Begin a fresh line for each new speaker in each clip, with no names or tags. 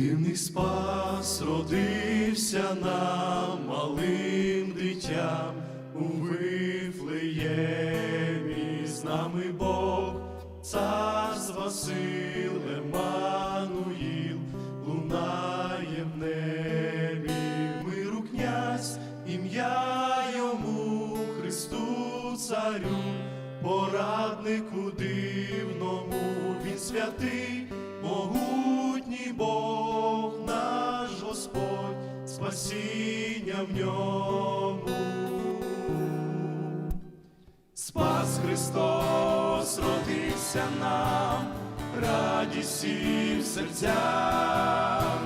Дивний спас родився нам малим дитям у Вифлеємі. З нами Бог, царства сил Еммануїл, лунає в небі, миру князь, ім'я йому Христу Царю, пораднику дивному, він святий, могутній спасіння в ньому. Спас Христос родився нам, радість всім серцям,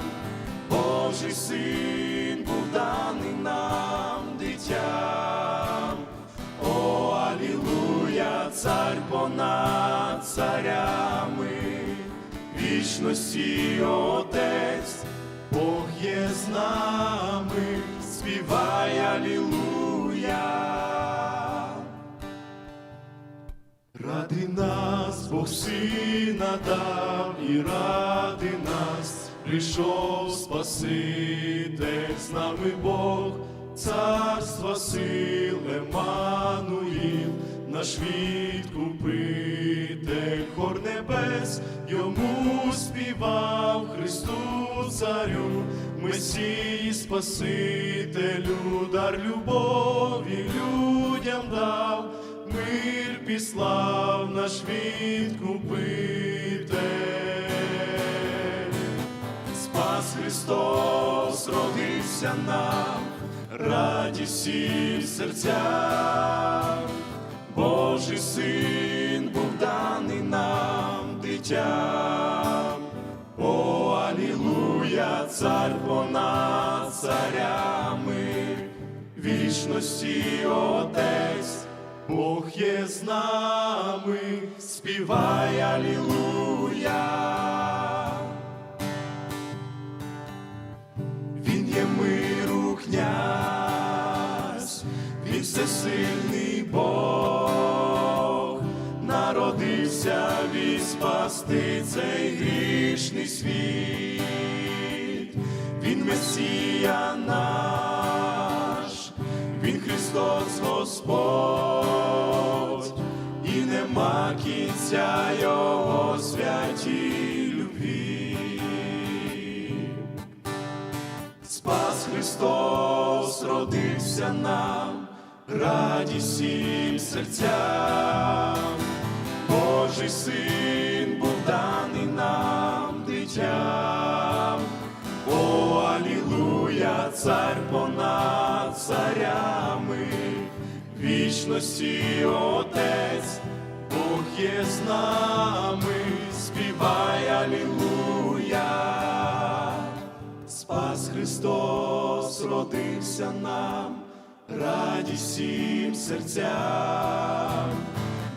Божий син був даний нам дитям. О, Алілуя, цар понад царями, вічності Отець, Бог є з нами, співай Алілуя. Ради нас Бог сина дав і ради нас прийшов Спаситель, з нами Бог, царства сил Еммануїл, наш хор небес, йому співав Христу Царю, Месії Спасителю, дар любові людям дав мир післав наш відкупитель. Спас Христос родився нам, радість всім серцям, Божий син дитям. О, Алілуя, цар понад царями, вічності Отець, Бог є з нами, співай Алілуя. Народився спасти цей грішний світ, він Месія наш, він Христос Господь, і нема кінця Його святій любві. Спас Христос родився нам, радість всім серцям, Божий син був даний нам дитям. О, Алілуя, цар понад царями, вічності Отець, Бог є з нами, співай Алілуя. Спас Христос родився нам, радість всім серцям,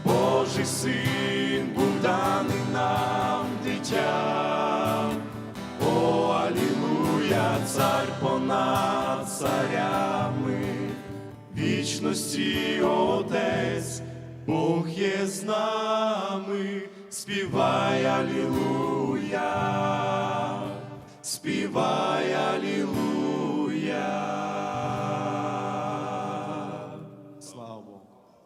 Божий син дитям. О, Алілуя, цар понад царями, вічності Отець, Бог є з нами, співай Алілуя, співай Алілуя.